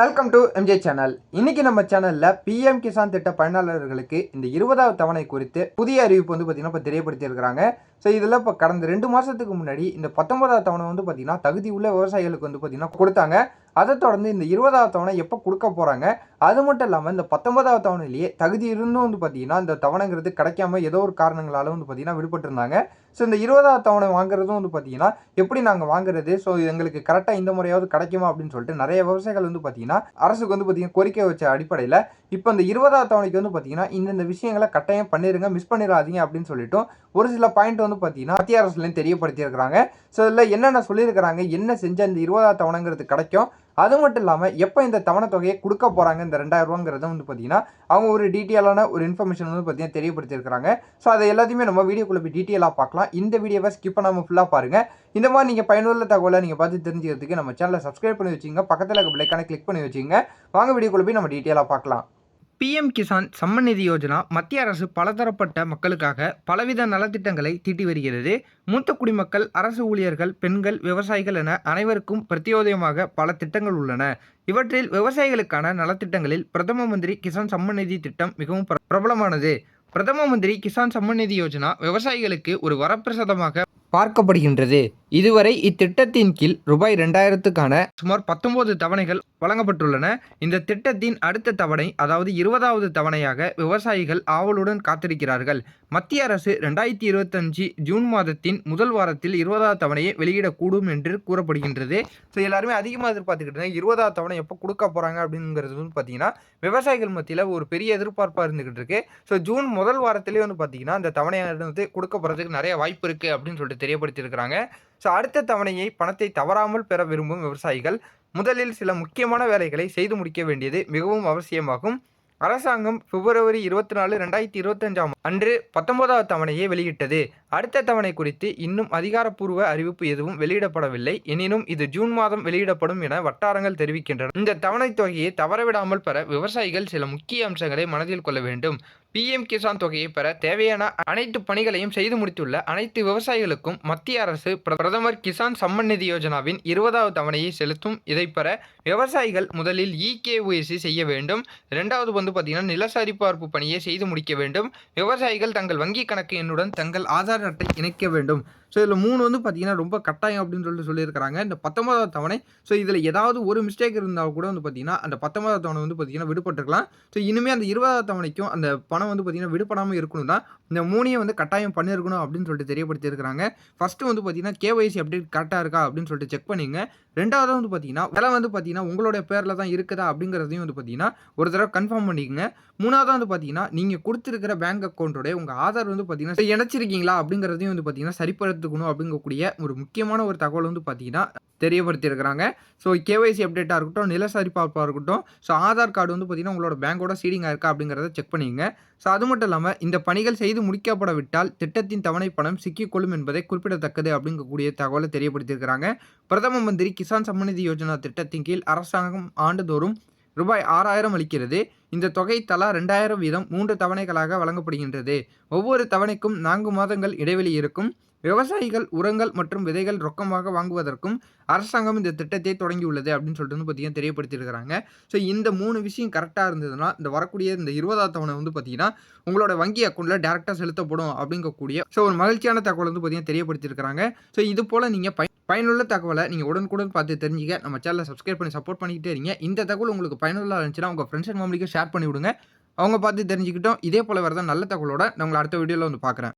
Welcome to MJ channel இன்னைக்கு நம்ம சேனல்ல பிஎம் கிசான் திட்ட பயனாளர்களுக்கு இந்த இருபதாவது தவணை குறித்து புதிய அறிவிப்பு வந்து பார்த்தீங்கன்னா இப்போ தெரியப்படுத்தியிருக்கிறாங்க ஸோ இதில் இப்போ கடந்த ரெண்டு மாதத்துக்கு முன்னாடி இந்த பத்தொன்பதாவது தவணை வந்து பார்த்தீங்கன்னா தகுதி உள்ள விவசாயிகளுக்கு வந்து பார்த்தீங்கன்னா கொடுத்தாங்க. அதை தொடர்ந்து இந்த இருபதாவது தவணை எப்போ கொடுக்க போகிறாங்க அது மட்டும் இல்லாமல் இந்த பத்தொன்பதாவது தவணையிலேயே தகுதி இருந்தும் வந்து பார்த்தீங்கன்னா இந்த தவணைங்கிறது கிடைக்காம ஏதோ ஒரு காரணங்களால வந்து பார்த்தீங்கன்னா விடுபட்டிருந்தாங்க. ஸோ இந்த இருபதாவது தவணை வாங்குறதும் வந்து பார்த்தீங்கன்னா எப்படி நாங்கள் வாங்குறது? ஸோ எங்களுக்கு கரெக்டாக இந்த முறையாவது கிடைக்குமா அப்படின்னு சொல்லிட்டு நிறைய விவசாயிகள் வந்து பார்த்தீங்கன்னா அரசுக்கு வந்து பார்த்தீங்கன்னா கோரிக்கை வச்ச அடிப்படையில் இப்போ இந்த இருபதாவது தவணைக்கு வந்து பார்த்தீங்கன்னா இந்தந்த விஷயங்களை கட்டாயம் பண்ணிடுங்க மிஸ் பண்ணிடாதீங்க அப்படின்னு சொல்லிட்டும் ஒரு சில பாயிண்ட் வந்து பார்த்தீங்கன்னா மத்திய அரசுலேயும் தெரியப்படுத்தியிருக்கிறாங்க. ஸோ இதில் என்னென்ன சொல்லியிருக்கிறாங்க? என்ன செஞ்சால் இந்த இருபதாவது தவணைங்கிறது கிடைக்கும்? அது மட்டும் இல்லாமல் எப்போ இந்த தவணை தொகையை கொடுக்க போகிறாங்க இந்த ரெண்டாயிரரூவாங்கிறத வந்து பார்த்தீங்கன்னா அவங்க ஒரு டீட்டெயிலான ஒரு இன்ஃபர்மேஷன் வந்து பார்த்தீங்கன்னா தெரியப்படுத்தியிருக்கிறாங்க ஸோ அதை எல்லாத்தையுமே நம்ம வீடியோக்குள்ளே போய் டீட்டெயிலாக பார்க்கலாம். இந்த வீடியோவை ஸ்கிப் பண்ணாமல் ஃபுல்லாக பாருங்கள் இந்த மாதிரி நீங்கள் பயனுள்ள தகவலை நீங்கள் பார்த்து தெரிஞ்சுக்கிறதுக்கு நம்ம சேனலை சப்ஸ்கிரைப் பண்ணி வச்சுங்க பக்கத்தில் இருக்க பிள்ளைக்கான கிளிக் பண்ணி வச்சுங்க வாங்க வீடியோக்குள்ளே போய் நம்ம டீட்டெயிலாக பார்க்கலாம். பிஎம் கிசான் சம்மன் நிதி யோஜனா மத்திய அரசு பலதரப்பட்ட மக்களுக்காக பலவித நலத்திட்டங்களை தீட்டி வருகிறது. மூத்த குடிமக்கள் அரசு ஊழியர்கள் பெண்கள் விவசாயிகள் என அனைவருக்கும் பிரத்யோதயமாக பல திட்டங்கள் உள்ளன. இவற்றில் விவசாயிகளுக்கான நலத்திட்டங்களில் பிரதம மந்திரி கிசான் சம்மன் நிதி திட்டம் மிகவும் பிரபலமானது. பிரதம மந்திரி கிசான் சம்மன் நிதி யோஜனா விவசாயிகளுக்கு ஒரு வரப்பிரசாதமாக பார்க்கப்படுகின்றது. இதுவரை இத்திட்டத்தின் கீழ் ரூபாய் ரெண்டாயிரத்துக்கான சுமார் பத்தொன்பது தவணைகள் வழங்கப்பட்டுள்ளன. இந்த திட்டத்தின் அடுத்த தவணை அதாவது இருபதாவது தவணையாக விவசாயிகள் ஆவலுடன் காத்திருக்கிறார்கள். மத்திய அரசு ரெண்டாயிரத்தி இருபத்தஞ்சு ஜூன் மாதத்தின் முதல் வாரத்தில் இருபதாவது தவணையை வெளியிடக்கூடும் என்று கூறப்படுகின்றது. ஸோ எல்லாருமே அதிகமாக எதிர்பார்த்துக்கிட்டு இருந்தாங்க இருபதாவது தவணை எப்போ கொடுக்க போகிறாங்க அப்படிங்கிறது வந்து பார்த்தீங்கன்னா விவசாயிகள் மத்தியில் ஒரு பெரிய எதிர்பார்ப்பாக இருந்துகிட்டு இருக்கு. ஸோ ஜூன் முதல் வாரத்திலே வந்து பார்த்தீங்கன்னா அந்த தவணையானது வந்து கொடுக்க போகிறதுக்கு நிறைய வாய்ப்பு இருக்குது அப்படின்னு சொல்லிட்டு தெரியப்படுத்தியிருக்கிறாங்க. ஸோ அடுத்த தவணையை பணத்தை தவறாமல் பெற விரும்பும் விவசாயிகள் முதலில் சில முக்கியமான வேலைகளை செய்து முடிக்க வேண்டியது மிகவும் அவசியமாகும். அரசாங்கம் பிப்ரவரி இருபத்தி நாலு ரெண்டாயிரத்தி இருபத்தஞ்சாம் அன்று பத்தொன்பதாவது தவணையை வெளியிட்டது. அடுத்த தவணை குறித்து இன்னும் அதிகாரப்பூர்வ அறிவிப்பு எதுவும் வெளியிடப்படவில்லை. எனினும் இது ஜூன் மாதம் வெளியிடப்படும் என வட்டாரங்கள் தெரிவிக்கின்றன. இந்த தவணை தொகையை தவறவிடாமல் பெற விவசாயிகள் சில முக்கிய அம்சங்களை மனதில் கொள்ள வேண்டும். பிஎம் கிசான் தொகையை பெற தேவையான அனைத்து பணிகளையும் செய்து முடித்துள்ள அனைத்து விவசாயிகளுக்கும் மத்திய அரசு பிரதமர் கிசான் சம்மன் நிதி யோஜனாவின் இருபதாவது தவணையை செலுத்தும் இதை பெற விவசாயிகள் முதலில் இகேஒய்சி செய்ய வேண்டும். இரண்டாவது வந்து பார்த்தீங்கன்னா நிலசரிபார்ப்பு பணியை செய்து முடிக்க வேண்டும். விவசாயிகள் தங்கள் வங்கி கணக்கு எண்ணுடன் தங்கள் ஆதார் அட்டை இணைக்க வேண்டும். ஸோ இதில் மூணு வந்து பார்த்தீங்கன்னா ரொம்ப கட்டாயம் அப்படின்னு சொல்லிட்டு சொல்லியிருக்கிறாங்க. இந்த பத்தொன்பதாவது தவணை ஸோ இதில் ஏதாவது ஒரு மிஸ்டேக் இருந்தால் கூட வந்து பார்த்தீங்கன்னா அந்த பத்தொன்பதாவது தவணை வந்து பார்த்தீங்கன்னா விடுபட்டுருக்கலாம். ஸோ இனிமேல் அந்த இருபதாவது தவணைக்கும் அந்த பணம் வந்து பார்த்தீங்கன்னா விடுபடாமல் இருக்கணும் தான் இந்த மூணையும் வந்து கட்டாயம் பண்ணியிருக்கணும் அப்படின்னு சொல்லிட்டு தெரியப்படுத்தியிருக்கிறாங்க. ஃபஸ்ட்டு வந்து பார்த்தீங்கன்னா கேஒய்சி அப்டேட் கரெக்டாக இருக்கா அப்படின்னு சொல்லிட்டு செக் பண்ணிங்க. ரெண்டாவது வந்து பார்த்தீங்கன்னா விலை வந்து பார்த்தீங்கன்னா உங்களுடைய பேரில் தான் இருக்குதா அப்படிங்கிறதையும் வந்து பார்த்தீங்கன்னா ஒரு தடவை கன்ஃபார்ம் பண்ணிக்கங்க. மூணாவது வந்து பார்த்தீங்கன்னா நீங்கள் கொடுத்துருக்கிற பேங்க் அக்கௌண்ட்டோட உங்கள் ஆதார் வந்து பார்த்தீங்கன்னா இணைச்சிருக்கீங்களா அப்படிங்கிறதையும் வந்து பார்த்தீங்கன்னா எடுத்துக்கணும் அப்படிங்கக்கூடிய ஒரு முக்கியமான ஒரு தகவல் வந்து பார்த்தீங்கன்னா தெரியப்படுத்தியிருக்கிறாங்க. ஸோ கேஒய்சி அப்டேட்டாக இருக்கட்டும் நில சரிபார்ப்பாக இருக்கட்டும் ஸோ ஆதார் கார்டு வந்து பார்த்தீங்கன்னா உங்களோட பேங்கோட சீடிங்காக இருக்கா அப்படிங்கிறத செக் பண்ணிங்க. ஸோ அது மட்டும் இல்லாமல் இந்த பணிகள் செய்து முடிக்கப்படவிட்டால் திட்டத்தின் தவணை பணம் சிக்கிக்கொள்ளும் என்பதை குறிப்பிடத்தக்கது அப்படிங்கக்கூடிய தகவலை தெரியப்படுத்தியிருக்கிறாங்க. பிரதம மந்திரி கிசான் சம்மநிதி யோஜனா திட்டத்தின் கீழ் அரசாங்கம் ஆண்டுதோறும் ரூபாய் ஆறாயிரம் அளிக்கிறது. இந்த தொகை தலா ரெண்டாயிரம் வீதம் மூன்று தவணைகளாக வழங்கப்படுகின்றது. ஒவ்வொரு தவணைக்கும் நான்கு மாதங்கள் இடைவெளி இருக்கும். விவசாயிகள் உரங்கள் மற்றும் விதைகள் ரொக்கமாக வாங்குவதற்கும் அரசாங்கம் இந்த திட்டத்தை தொடங்கியுள்ளது அப்படின்னு சொல்லிட்டு வந்து பார்த்தீங்கன்னா தெரியப்படுத்தியிருக்கிறாங்க. ஸோ இந்த மூணு விஷயம் கரெக்டாக இருந்ததுன்னா இந்த வரக்கூடிய இந்த இருபதாவது தவணை வந்து பார்த்தீங்கன்னா உங்களோட வங்கி அக்கௌண்ட்டில் டேரெக்டாக செலுத்தப்படும் அப்படிங்கக்கூடிய ஸோ ஒரு மகிழ்ச்சியான தகவல் வந்து பார்த்தீங்கன்னா தெரியப்படுத்தியிருக்கிறாங்க. ஸோ இது போல் நீங்கள் பய பயனுள்ள தகவலை நீங்கள் உடனுக்குடன் பார்த்து தெரிஞ்சுக்க நம்ம சேனலை சப்ஸ்கிரைப் பண்ணி சப்போர்ட் பண்ணிக்கிட்டே இருங்க. இந்த தகவல் உங்களுக்கு பயனுள்ளதாக இருந்துச்சுன்னா உங்கள் ஃப்ரெண்ட்ஸ் அண்ட் ஃபேமிலிக்கு ஷேர் பண்ணி விடுங்க அவங்க பார்த்து தெரிஞ்சுக்கிட்டோம். இதே போல் வரதான் நல்ல தகவலோட நான் உங்களை அடுத்த வீடியோவில் வந்து பார்க்குறேன்.